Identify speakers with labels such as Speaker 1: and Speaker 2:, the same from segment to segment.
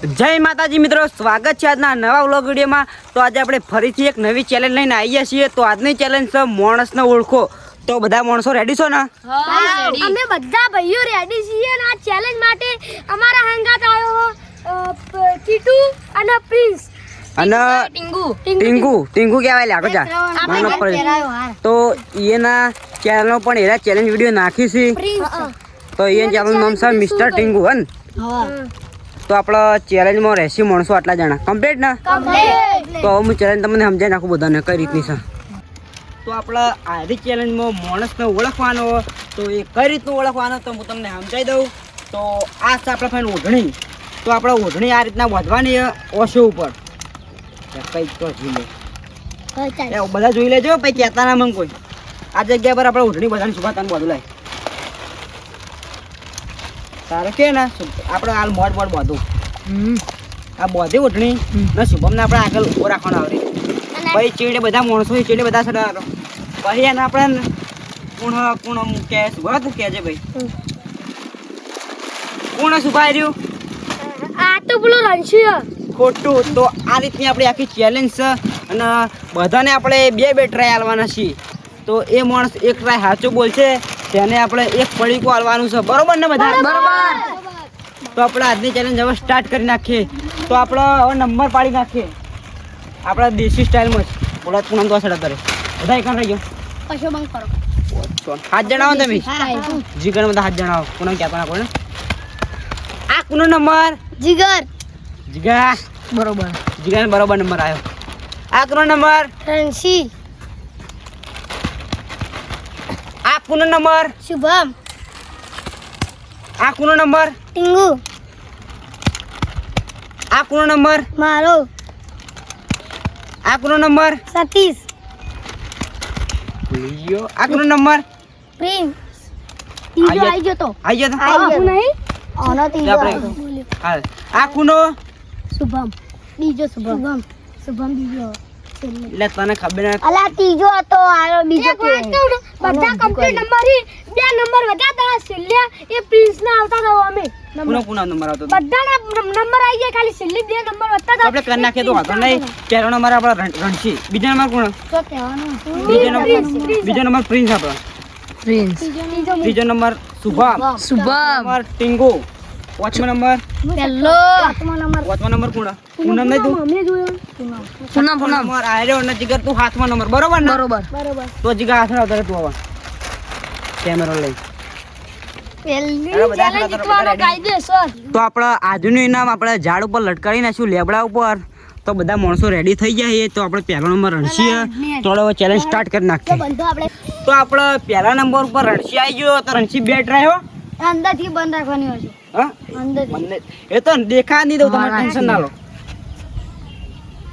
Speaker 1: જય માતાજી મિત્રો સ્વાગત છે આજના નવા વ્લોગ વિડીયોમાં. તો આજે આપણે ફરીથી એક નવી ચેલેન્જ લઈને આવીએ છીએ. તો આજની ચેલેન્જ છે માણસને ઓળખો. તો બધા માણસો રેડી છો ને?
Speaker 2: અમે બધા ભાઈઓ રેડી છીએ અને આ ચેલેન્જ માટે. અમારા હંગાત આવ્યો કીટુ અને પ્રિન્સ.
Speaker 1: અને
Speaker 2: ટીંગુ
Speaker 1: ટીંગુ ટીંગુ કહેવાય લાગો આગળ જા. તો એના ચેનલનો પણ એના ચેલેન્જ વીડિયો નાખી છે. તો એ ચેનલનું નામ છે મિસ્ટર ટીંગુ હન? તો આપણે ચેલેન્જમાં રહેશે માણસો આટલા જણા. કમ્પ્લીટ ને? તો હવે હું ચેલેન્જ તમને સમજાવી નાખું બધાને કઈ રીતની છે. તો આપણે આરી ચેલેન્જમાં માણસને ઓળખવાનો તો એ કઈ રીતનું ઓળખવાનો તો હું તમને સમજાવી દઉં. તો આ છે આપણે ફાઈન ઓઢણી. તો આપણે ઓઢણી આ રીતના વધવાની ઓશો ઉપર. કંઈક તો જોઈ લે. બધા જોઈ લેજો પછી કહેતા ના મંગ કોઈ. આ જગ્યા પર આપણે ઓઢણી બધાની સુભા તને બધું લાય તારે કે ને આપણે હાલ મોડ મોડ બધું. આ બધી ઉઠણી. ને શુભમને આપણે આગળ ઊભો રાખવાનો આવડે. પછી ચીડે બધા માણસો ચીડે બધા સડા પછી એને આપણે કુણ કુણ કે શુભા તું કહેજે ભાઈ? કુણ શુભા રહ્યું?
Speaker 2: આ તો પેલો રણછીય.
Speaker 1: ખોટું. તો આ રીતની આપણી આખી ચેલેન્જ છે. અને બધાને આપણે બે બે ટ્રાય આલવાના છીએ. તો એ માણસ એક ટ્રાય સાચો બોલશે તેને આપણે એક પડીકું આલવાનું છે. બરોબર ને બધા? બરોબર. તો આપણે આજની ચેલેન્જ હવે સ્ટાર્ટ કરી નાખીએ. તો આપણે હવે નંબર પાડી નાખીએ. આપણા દેશી સ્ટાઇલમાં જ. બોલા પૂનમ તો સડા તારે બધા એક રહી ગયો.
Speaker 2: કશો બંધ કરો.
Speaker 1: હાથ જણાવો તમે. જીગર બધા હાથ જણાવો. પૂનમ ક્યાં પણ આપણે આ કુનો નંબર
Speaker 2: જીગર.
Speaker 1: જીગા બરોબર. જીગા બરોબર નંબર આવ્યો. આ કુનો નંબર
Speaker 2: રણસી
Speaker 1: આ કુનો નંબર
Speaker 2: શુભમ
Speaker 1: આ કુનો નંબર
Speaker 2: ટીંગુ
Speaker 1: આ કુનો નંબર
Speaker 2: મારો
Speaker 1: આ કુનો નંબર
Speaker 2: સતીશ
Speaker 1: લીયો આ કુનો નંબર
Speaker 2: પ્રિન્સ
Speaker 1: ત્રીજો
Speaker 2: આઈ ગયો તો
Speaker 1: આઈ ગયો તો
Speaker 2: આઈ ગયો નહીં આનો ત્રીજો
Speaker 1: આપણે-
Speaker 2: આઈ ગયો.
Speaker 1: હા આ કુનો
Speaker 2: શુભમ બીજો શુભમ શુભમ શુભમ બીજો
Speaker 1: એટલે તને ખબર ના
Speaker 2: અલા ત્રીજો હતો આયો બીજો કે બધા કમ્પ્લીટ નંબર બે નંબર વધ્યા તા સિલ્લે એ પ્રિન્સ ના આવતા હતા અમે.
Speaker 1: કુનો કુનો નંબર આવતો બધા
Speaker 2: ના નંબર આવી ગયા ખાલી સિલ્લે બે નંબર વધતા
Speaker 1: હતા. આપણે કરી નાખે તો વાંધો નહીં. પહેલો નંબર આપણો રણ- રણછી બીજો નંબર કોણ?
Speaker 2: તો કહેવાનો
Speaker 1: બીજો નંબર બીજો નંબર પ્રિન્સ આપણો.
Speaker 2: પ્રિન્સ.
Speaker 1: ત્રીજો નંબર શુભમ. નંબર ટીંગુ. પાંચમો નંબર?
Speaker 2: પહેલો પાંચમો નંબર.
Speaker 1: પાંચમો નંબર કોણ પૂનમ નહીં તું
Speaker 2: અમે જોયો.
Speaker 1: પૂનમ પૂનમ નંબર આર્યો ને જીગર તું હાથમાં નંબર. બરોબર ને? બરોબર.
Speaker 2: બરોબર.
Speaker 1: તો જીગર હાથમાં આવતો રહે તું આવા. કેમેરો લઈ. તો આપણે આજનું ઇનામ આપણે ઝાડ ઉપર લટકાવી નાખ્યું લેબડા ઉપર. તો બધા માણસો રેડી થઈ જાય તો આપણે પહેલો નંબર રણસીએ થોડો હવે ચેલેન્જ સ્ટાર્ટ કરી નાખીએ.
Speaker 2: આપણે
Speaker 1: તો આપણે પહેલા નંબર ઉપર રણસી આવી ગયો. તો રણસી બેટ રહ્યો.
Speaker 2: અંદરથી બંધ રાખવાની હોય છે.
Speaker 1: હા?
Speaker 2: અંદરથી
Speaker 1: મને એ તો દેખા નહીં દઉં તમારે ટેન્શન ના લો.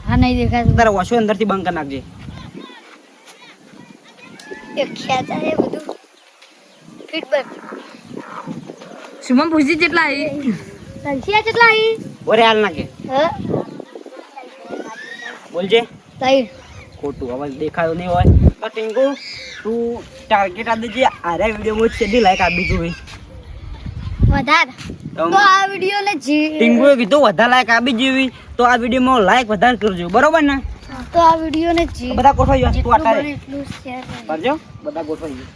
Speaker 2: હા નહીં દેખાય
Speaker 1: તારા વોશો અંદરથી બંધ કરી નાખજે.
Speaker 3: સુમન પૂછી કેટલા આવી
Speaker 2: સંખ્યા કેટલા આવી
Speaker 1: ઓરે હાલ નાખે. બોલજે.
Speaker 2: તઈ
Speaker 1: ખોટું હવે દેખાતો નહીં હોય. તો ટીંકુ તું ટાર્ગેટ આપી દેજે આરે વિડીયોમાં છેલ્લી લાઈક આપી જોઈ
Speaker 2: વધાર. તો આ વિડિયો લે જી.
Speaker 1: ટીંકુએ કીધું વધારે લાઈક આપી જેવી. તો આ વિડીયોમાં લાઈક વધારે કરજો. બરોબર ને?
Speaker 2: તો આ વિડિયો ને જી.
Speaker 1: બધા ગોઠવાઈ ગયો. તું આટારે કરજો. બધા ગોઠવાઈ ગયો.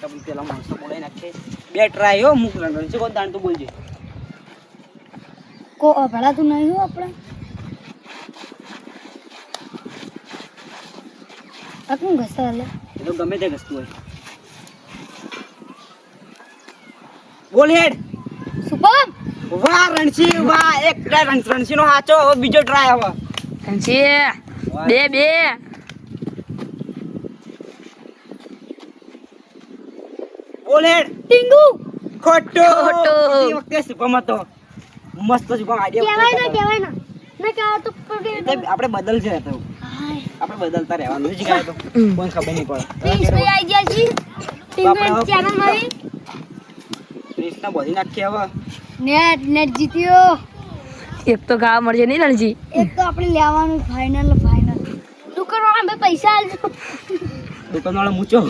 Speaker 1: તમે પેલા માણસો બોલાવી નાખે. બે ટ્રાય હો મૂક લંડન છે કોઈ દાણ તું બોલજે
Speaker 2: કો ભળાતું નહીં હો આપણે? આ કોણ ઘસા લે?
Speaker 1: એ તો ગમે તે ઘસતું હોય. બોલ હેડ.
Speaker 2: શુભમ
Speaker 1: વાહ રણસી વાહ એક રણસી નો હાચો બીજો ટ્રાય હવે.
Speaker 3: રણસી બે બે.
Speaker 1: બોલ.
Speaker 2: ટીંગુ.
Speaker 1: ખોટો.
Speaker 3: ખોટો.
Speaker 1: એ વખતે શુભમ હતો મસ્ત શુભમ
Speaker 2: કહેવાય ના
Speaker 1: આઈડિયા
Speaker 2: કહેવાય ના. ના કહેવાય તો
Speaker 1: આપણે બદલ છે તો. આપણે બદલતા રહેવાનું. છે ગાય તો. કોઈ ખબર નહીં પડે.
Speaker 2: પ્રિન્સ ભાઈ આવી ગયા છી ટીંગુ ચેનલ મારી
Speaker 1: પ્રિન્સના બોલી નાખી હવે.
Speaker 2: નેટ નેટ જીત્યો
Speaker 3: એક તો ખાવા મળશે નહીં રણજી
Speaker 2: એક તો આપણે લેવાનું ફાઇનલ ફાઇનલ દુકાનવાળા બે પૈસા આલજો.
Speaker 1: દુકાનવાળો મૂચો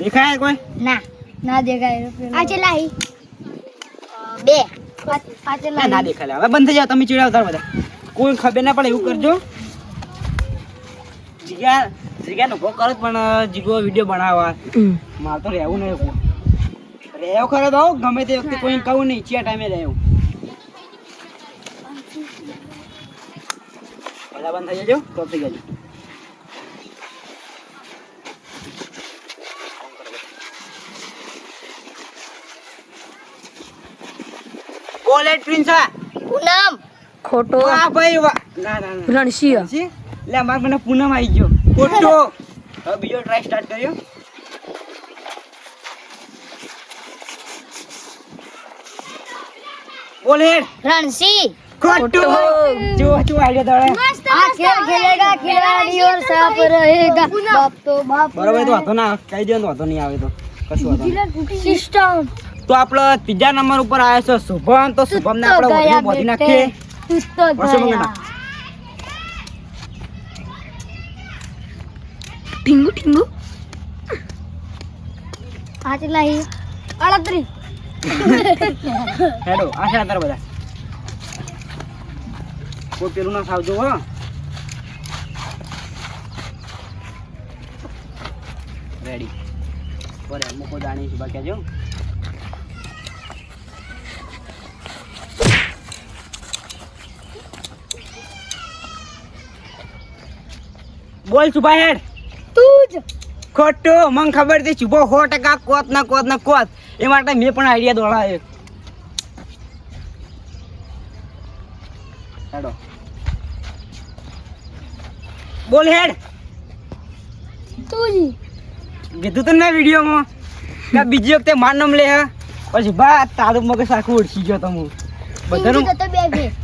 Speaker 1: દેખાય કોઈ?
Speaker 2: ના ના દેખાય. આ છે લાઈ બે.
Speaker 1: ના ના દેખાય લે. હવે બંધ થઈ જાવ તમે ચીડાવતા બધા. કોઈ ખબર ના પડે એવું કરજો. જીગા જીગા નો કરો પણ જીગો વીડિયો બનાવવા. મારે તો રહેવું નહીં રહેવું ખરો તો ગમે તે વખતે કોઈ કહું નહીં ચિયા ટાઈમે રહેવું. બધા બંધ થઈ જજો તો થઈ જજો. બોલે પ્રિન્સા.
Speaker 2: પૂનમ.
Speaker 3: ખોટો.
Speaker 1: વાહ ભાઈ ના ના
Speaker 3: રણસિંહ.
Speaker 1: છે લે માર મને પૂનમ આવી ગયો. ખોટો હવે બીજો ટ્રાય સ્ટાર્ટ કર્યો. બોલ.
Speaker 2: રણસી
Speaker 1: ખોટો. જો જો આઈડિયા દોડે.
Speaker 2: આ ખેલ ખેલેગા ખિલાડી ઓર સાફ રહેગા બાપ તો બાપ
Speaker 1: બરોબર તો વાંધો ના કઈ દે તો વાંધો નહીં આવે તો. કશું વાંધો
Speaker 2: સિસ્ટમ.
Speaker 1: તો આપણો ત્રીજા નંબર ઉપર આવ્યો છે શુભમ. તો શુભમ ને આપણે વધુ બોધી નાખીએ.
Speaker 2: તો
Speaker 1: વર્ષો
Speaker 3: ટીંગુ ટીંગુ
Speaker 2: આટલા હી અડત્રીસ
Speaker 1: હેડો આશા અંદર બધા. કોઈ પેલું ના સાવજો હો. રેડી બરે મૂકો દાણી છે બાકી જો. બોલ સુભાઈ હેડ. ખોટું. મને ખબર છે શુભો સો ટકા કોત ના કોત ના કોત. એ માટે મેં પણ આઈડિયા દોડાવ્યો હેડો. બોલ હેડ.
Speaker 2: તુજી.
Speaker 1: કીધું તો ને વિડીયોમાં? કે બીજી વખતે માર નામ લે હે? પછી બા તારું મગજ આખું ઓળખી ગયો તમે બધાનું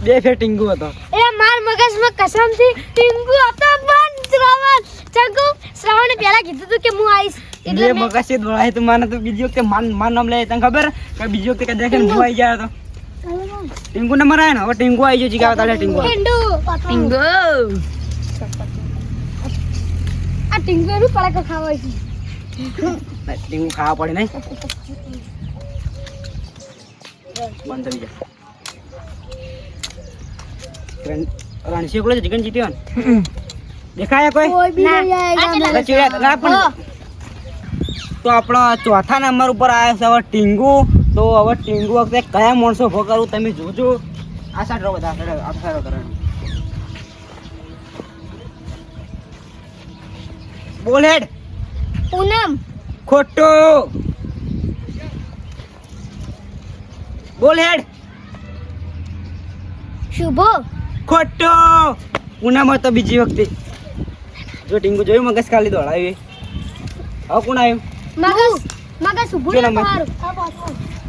Speaker 2: બે
Speaker 1: ફેર ટીંગુ હતો.
Speaker 2: એ માર મગજમાં કસમથી ટીંગુ હતો? બંધ શ્રાવણ ચંકુ શ્રાવણે પહેલા કીધું હતું કે હું આવીશ એટલે
Speaker 1: બે
Speaker 2: મેં
Speaker 1: મગજ છે દોડાય તો મને તો બીજી વખતે માર માર નામ લે તને ખબર કે બીજી વખતે કદાચ હું આવી જાય તો ટીંગુ નંબર આવે ને હવે ટીંગુ આવી ગયો જીગા તાલે ટીંગુ
Speaker 2: ટીંડુ
Speaker 3: ટીંગુ
Speaker 2: આ ટીંગુ એનું પડાકો ખાવા છે
Speaker 1: ટીંગુ ખાવા પડે નહીં બંધ થઈ જાય રણ- રણસિંહ એકલો જ ચિકન જીત્યો ને દેખાય કોઈ?
Speaker 2: કોઈ બી નહીં
Speaker 1: અરે ચીડિયા ના પણ તો આપણો ચોથા નંબર ઉપર આવ્યો છે હવે ટીંગુ. તો હવે ટીંગુ વખતે કયા માણસો ઊભો કરું તમે જોજો. આ સાઈડ રહો બધા આ સાઈડ કરો. બોલ હેડ.
Speaker 2: પૂનમ.
Speaker 1: ખોટું. બોલ હેડ.
Speaker 2: શુભો.
Speaker 1: ખોટો. પૂનમ તો બીજી વખતે. જો ટીંગુ જોયું મગજ ખાલી દોડાવી. હવે કોણ આવ્યું?
Speaker 2: મગજ મગજ શુભો
Speaker 1: જો નંબર.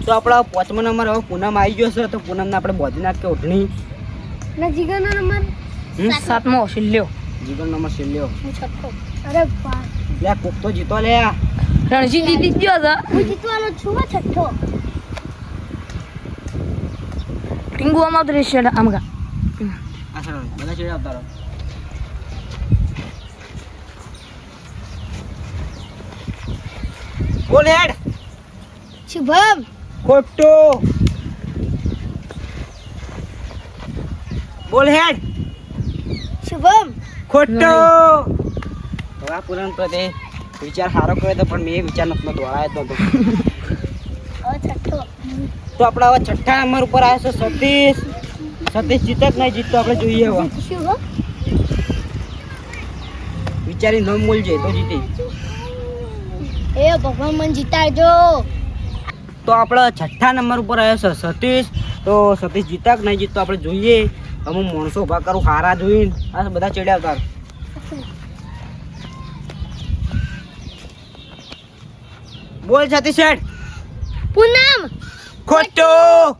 Speaker 1: તો આપણા પાંચમા નંબર હવે પૂનમ આવી ગયો છે તો પૂનમને આપણે બોધી નાખીએ ઓઢણી.
Speaker 2: ના જીગરનો નંબર?
Speaker 3: સાતમો. શિલ્યો
Speaker 1: જીગર નંબર છેલ્લો.
Speaker 2: હું છઠ્ઠો. અરે બા
Speaker 1: લે કોક તો જીતો લે આ.
Speaker 3: રણસિંહ જીતી ગયો છે.
Speaker 2: હું જીતવાનો છું છઠ્ઠો.
Speaker 3: ટીંગુ આમાં દ્રશ્ય આમ ગા.
Speaker 1: આ સર બધા છેડે આવતા રહો. બોલ હેડ.
Speaker 2: શુભમ.
Speaker 1: ખોટો. બોલ હેડ.
Speaker 2: શુભમ.
Speaker 1: ખોટો. હવે પૂરણ તો તે વિચાર સારો કર્યો તો પણ મેં એ વિચાર નથી દોડાયો
Speaker 2: તો
Speaker 1: તો આપણે હવે છઠ્ઠા નંબર ઉપર આવ્યો છે સતીશ. સતીશ જીતે કે નહીં જીતતો આપણે જોઈએ હવે. વિચારી ન મૂલજે તો જીતી.
Speaker 2: એ ભગવાન મને જીતાડજો.
Speaker 1: તો આપણે છઠ્ઠા નંબર ઉપર આવ્યો છે સતીશ. તો સતીશ જીતા કે નહીં જીતતો આપણે જોઈએ. અમુક માણસો ઊભા કરું હારા જોઈને આ બધા ચડ્યા આવતા બોલ સતીશ શેઠ.
Speaker 2: પૂનમ.
Speaker 1: ખોટું.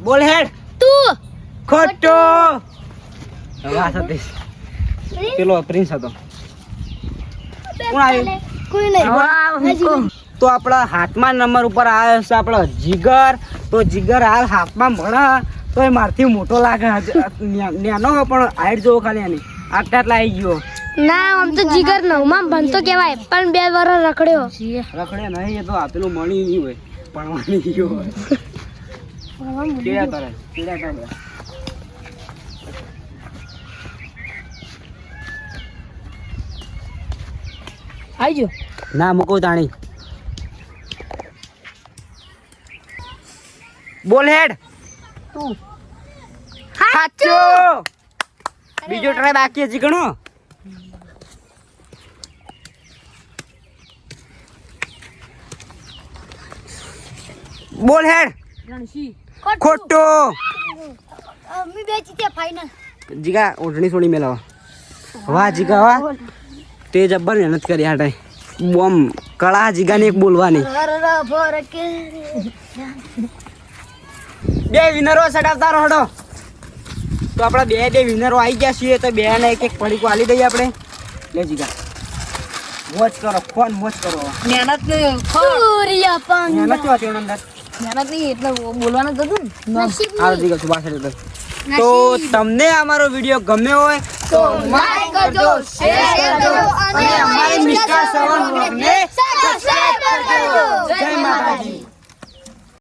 Speaker 1: બોલ હેડ.
Speaker 2: તું.
Speaker 1: ખોટો. હવે સતીશ. પેલો પ્રિન્સ હતો. કોણ આવ્યું?
Speaker 2: કોઈ નહીં
Speaker 1: તો આપણા હાથમાં નંબર ઉપર આવ્યો છે આપણો જીગર. તો જીગર હાલ હાથમાં ભણા તો એ મારથી મોટો લાગે. ન્યાનો પણ હાઈટ જોવો ખાલી એની. આટલા આટલા આવી ગયો?
Speaker 2: ના આમ તો જીગર નવમાં ભણતો કહેવાય પણ બે વર્ષ રખડ્યો.
Speaker 1: રખડે નહીં એ તો આપેલું મળી નહીં હોય ભણવાની ગયો હોય કેળા કરે? કેળા કરે?
Speaker 3: આવજો
Speaker 1: ના મૂકો તાણી. બોલ હેડ.
Speaker 3: તું.
Speaker 1: સાચો બીજો ટ્રાય બાકી હજી ઘણો. બોલ હેડ. ખોટો. જીગા ઓઢણી સોણી મેલાવા વાહ જીગા વાહ. તે જબ્બર મહેનત કરી હાટે બોમ કળા જીગાને એક બોલવાની. બે વિનરો સડાવતા રહો તો આપણા બે બે વિનરો આવી ગયા છીએ તો બે ને એક એક પડીકો આલી દઈએ આપણે. લે જીગા. મોજ કરો ફોન મોજ કરો.
Speaker 3: મહેનત ને
Speaker 2: સૂર્ય પણ
Speaker 1: મહેનત છે અંદર
Speaker 3: મહેનત નહીં એટલે બોલવાનું હતું ને.
Speaker 1: હાલો જીગા સુભાષ તો તમને અમારો વીડિયો ગમ્યો હોય તો
Speaker 2: લાઈક કરજો શેર કરજો
Speaker 1: અને અમારી મિસ્ટર સવન વ્લોગને સબસ્ક્રાઇબ કરજો જય માતાજી.